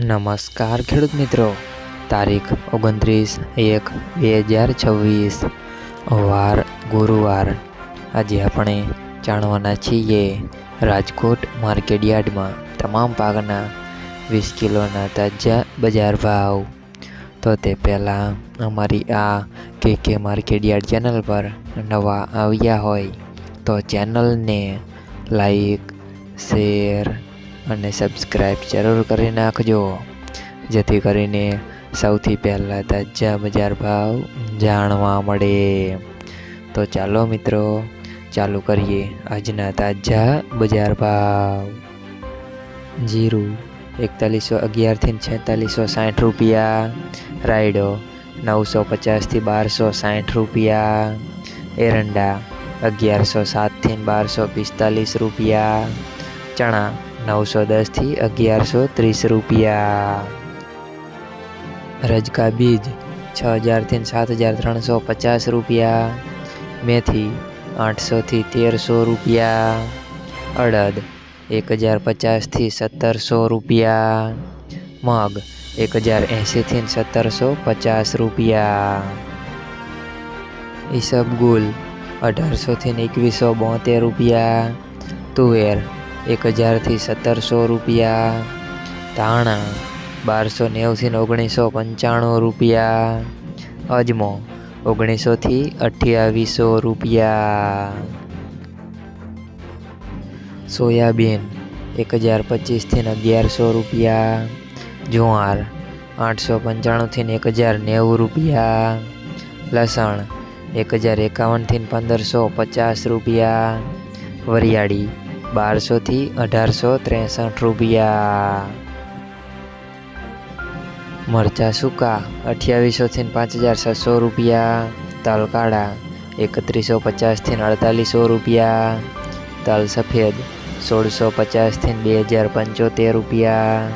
નમસ્કાર ખેડૂત મિત્રો. તારીખ ઓગણત્રીસ એક બે હજાર છવ્વીસ. વાર ગુરુવાર. આજે આપણે જાણવાના છીએ રાજકોટ માર્કેટયાર્ડમાં તમામ પાકના વીસ કિલોના તાજા બજાર ભાવ. તો તે પહેલાં અમારી આ કે કે માર્કેટયાર્ડ ચેનલ પર નવા આવ્યા હોય તો ચેનલને લાઈક, શેર અને સબસ્ક્રાઈબ જરૂર કરી નાખજો. જેથી કરીને સૌથી પહેલાં તાજા બજાર ભાવ જાણવા મળે. તો ચાલો મિત્રો, ચાલુ કરીએ આજના તાજા બજાર ભાવ. જીરું એકતાલીસો અગિયારથી છેતાલીસો સાઠ રૂપિયા. રાયડો નવસો પચાસથી બારસો સાઠ રૂપિયા. એરંડા અગિયારસો સાતથી બારસો પિસ્તાલીસ રૂપિયા. ચણા નવસો દસથી અગિયારસો ત્રીસ રૂપિયા રજકા બીજ છ હજારથી સાત હજાર ત્રણસો પચાસ રૂપિયા મેથી આઠસોથી તેરસો રૂપિયા અડદ એક હજાર પચાસથી સત્તરસો રૂપિયા મગ એક હજાર એંશીથી સત્તરસો પચાસ રૂપિયા ઈસબગુલ અઢારસોથી એકવીસો બોતેર રૂપિયા તુવેર એક હજારથી સત્તરસો રૂપિયા. ધાણા બારસો નેવુંથી ઓગણીસો પંચાણું રૂપિયા. અજમો, ઓગણીસોથી અઠ્યાવીસો રૂપિયા. સોયાબીન એક હજાર પચીસથી અગિયારસો રૂપિયા. જુવાર, આઠસો પંચાણુંથી એક હજાર નેવું રૂપિયા. લસણ એક હજાર એકાવનથી પંદરસો પચાસ રૂપિયા. વરિયાળી બારસોથી અઢારસો ત્રેસઠ રૂપિયા. મરચાં સૂકા અઠ્યાવીસોથી પાંચ હજાર છસો રૂપિયા. તલકાળા એકત્રીસો પચાસથી અડતાલીસો રૂપિયા. તલ સફેદ સોળસો પચાસથી બે હજાર પંચોતેર રૂપિયા.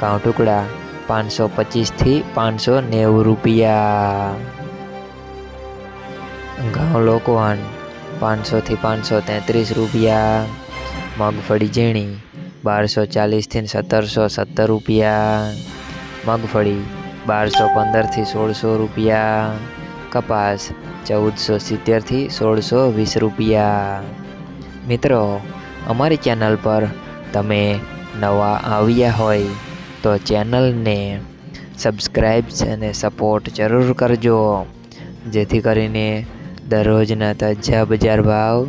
ઘઉં ટુકડા પાંચસો પચીસથી પાંચસો નેવું રૂપિયા. ઘઉં લોકવાન પાંચસોથી પાંચસો તેત્રીસ રૂપિયા. મગફળી ઝીણી, બારસો ચાલીસથી સત્તરસો સત્તર રૂપિયા. મગફળી બારસો પંદરથી સોળસો રૂપિયા. કપાસ ચૌદસો સિત્તેરથી સોળસો વીસ રૂપિયા. મિત્રો, અમારી ચેનલ પર તમે નવા આવ્યા હોય તો ચેનલને સબસ્ક્રાઈબ અને સપોર્ટ જરૂર કરજો. જેથી કરીને દરરોજના તાજા બજાર ભાવ